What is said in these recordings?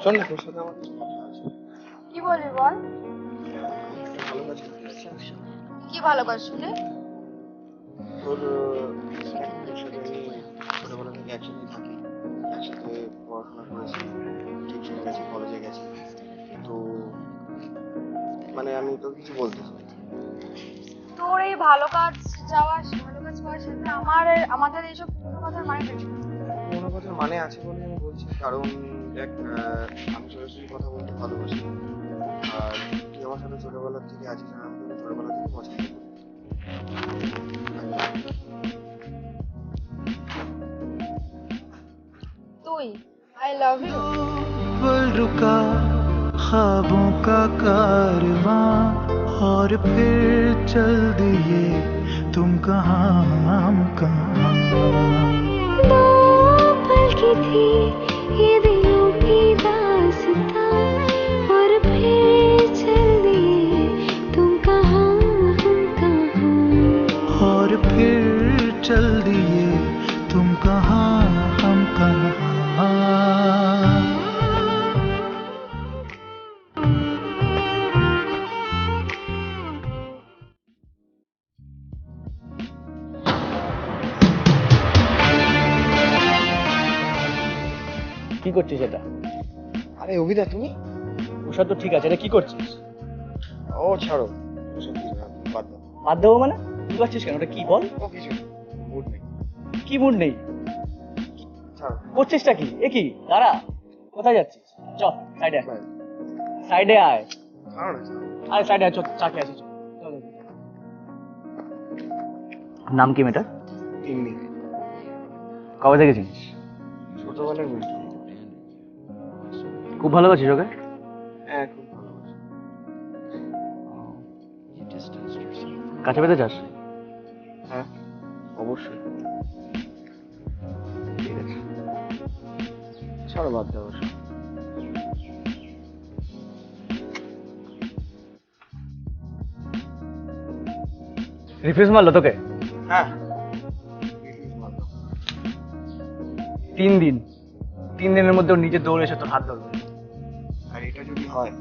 শোন না তোর সাথে আমার কিছু কথা আছে। কি বলবি বল? ভালো কাজ করতে যাচ্ছি। কি ভালোবাসলে তোর আহ, তোর সাথে আমি ছোটবেলা থেকে একসাথে থাকি। একসাথে পড়াশোনা করেছি টিউশনে গেছি কলেজে গেছি। তো মানে আমি তো কিছু বলতে চাই। তোর এই ভালো কাজ যাওয়া ভালো কাজ করার সাথে আমার আমাদের এইসব পুরোনো কথার মানে কি? কোনো কথার মানে আছে বলে আমি বলছি কারণ দেখ আহ, আমি সরাসরি কথা বলতে ভালোবাসি আর তুই আমার সাথে ছোটবেলার থেকে আছিস আর আমি তোকে ছোটবেলা থেকে পছন্দ করি তুই আই লাভ ইউ पल रुका ख्वाबों का कारवां और फिर चल दिए तुम कहाँ हम कहाँ কি করছিস এটা? আরে অভিদা তুমি? ওসব তো ঠিক আছে এটা কি করছিস? ও ছাড়ো। ওসব কিছু না, বাদ দাও। বাদ দেবো মানে? কি করছিস কেন? ওটা কি বল? ও কিছু মুড নেই। কি মুড নেই? ছাড়ো। করছিসটা কি? এ কি? দাঁড়া কোথায় যাচ্ছিস? চ সাইডে আয়। সাইডে আয়। ছাড়ো না ছাড়ো। আয় সাইডে আয় চল চা খেয়ে আসি। চল, চল। নাম কি মেয়েটার? তিন্নি। কবে থেকে চিনিস? ছোটবেলার মেয়ে খুব ভালোবাসিস ওকে? হ্যাঁ খুব ভালোবাসি কাছে পেতে চাস? হ্যাঁ অবশ্যই। ঠিক আছে। ছাড়ো বাদ দাও ওসব। রিফিউজ মারলো তোকে? হ্যাঁ। তিন দিন। তিন দিনের মধ্যে নিজে দৌড়ে এসে তোর হাত ধরবে। হয়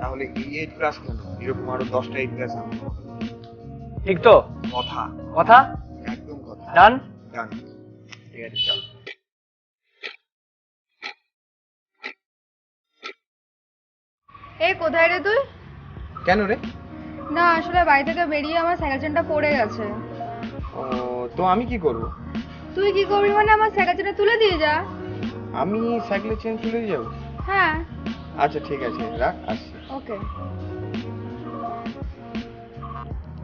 তাহলে এই এইট ক্লাস কেন? এরকম আরও দশটা এইট ক্লাস আনতে ঠিক তো? কথা। কথা? একদম কথা। ডান ডান ঠিক আছে চল। এই কোথায় রে তুই? কেন রে? না আসলে বাড়ি থেকে বেরিয়ে আমার সাইকেল চেনটা পড়ে গেছে। ও তো আমি কি করব? তুই কি করবি মানে আমার সাইকেল চেনটা তুলে দিয়ে যা। আমি সাইকেলের চেন তুলে দিয়ে যাব? হ্যাঁ। আচ্ছা ঠিক আছে রাখ আসছি। ওকে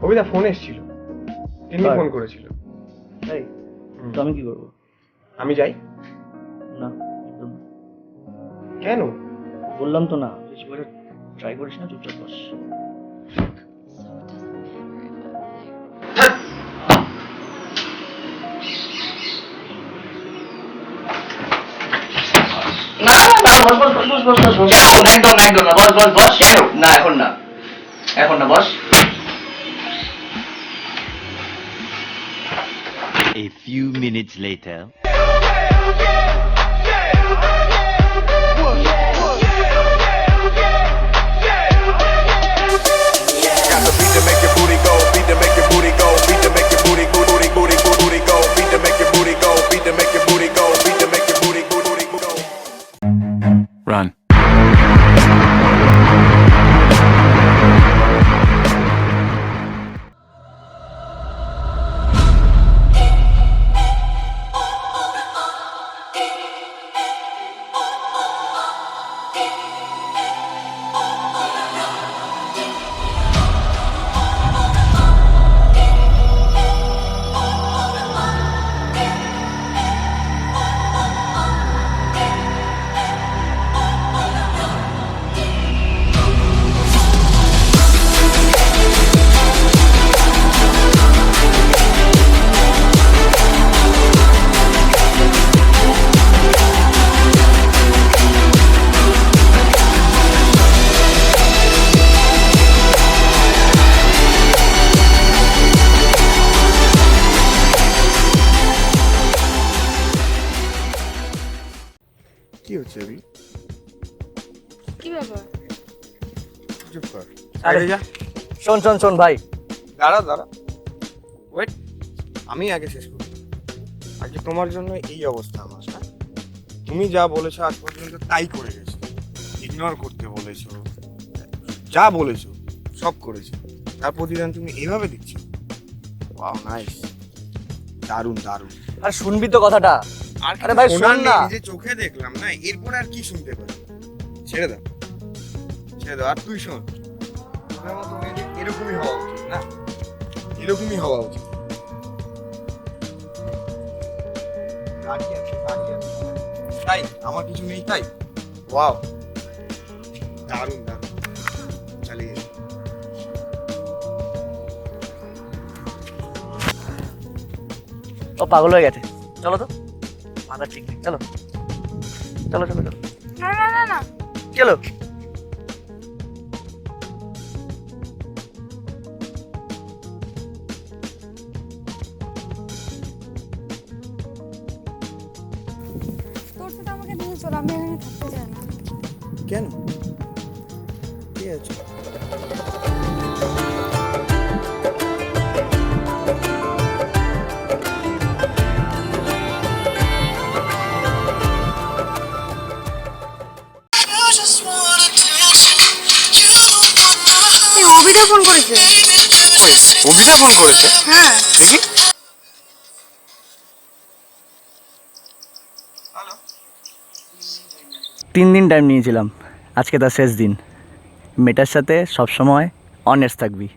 অভিদা ফোন এসেছিল। তিনি? ফোন করেছিল। তাই তো আমি কি করব? আমি যাই? না একদম কেন? বললাম তো না বেশি করে ট্রাই করিস না চুপচাপ বস। বস বস বস বস বস বস বস এখন একদম না, একদম না বস বস বস না এখন না এখন না বস A few minutes later. Got the beat to make your booty go, beat to make your booty go, beat to make your booty go, booty booty booty হচ্ছে এগুলো কি ব্যাপার? চুপ কর। আরে আরে যা শোন শোন শোন ভাই। দাঁড়া দাঁড়া। ওয়েট আমি আগে শেষ করি। আজকে তোমার জন্য এই অবস্থা আমার হ্যাঁ? তুমি যা বলেছ আজ পর্যন্ত তাই করে গেছো। ইগনোর করতে বলেছ। যা বলেছ সব করেছ। তার প্রতিদান তুমি এভাবে দিচ্ছ? ওয়াও নাইস দারুণ দারুণ। আর শুনবি তো কথাটা। আর ভাই, শোন না। নিজে চোখে দেখলাম না এরপর আর কি শুনতে পারি ছেড়ে দাও। ছেড়ে দাও আর তুই শোন। এরকমই হওয়া উচিত না? এরকমই হওয়া উচিত। তাই আমার কিছু নেই তাই? ওয়াও। দারুণ দারুণ। চালিয়ে ও পাগল হয়ে গেছে। চলো তো। মাথা ঠিক নেই চলো। চলো চলো চলো। না না না না। চলো। তোর সাথে আমাকে নিয়ে চল আমি এখানে থাকতে চাই না। কেন? ফোন করেছে? হ্যাঁ। দেখি। তিন দিন টাইম নিয়েছিলাম। আজকে তার শেষ দিন। মেয়েটার সাথে সবসময় অনেস্ট থাকবি।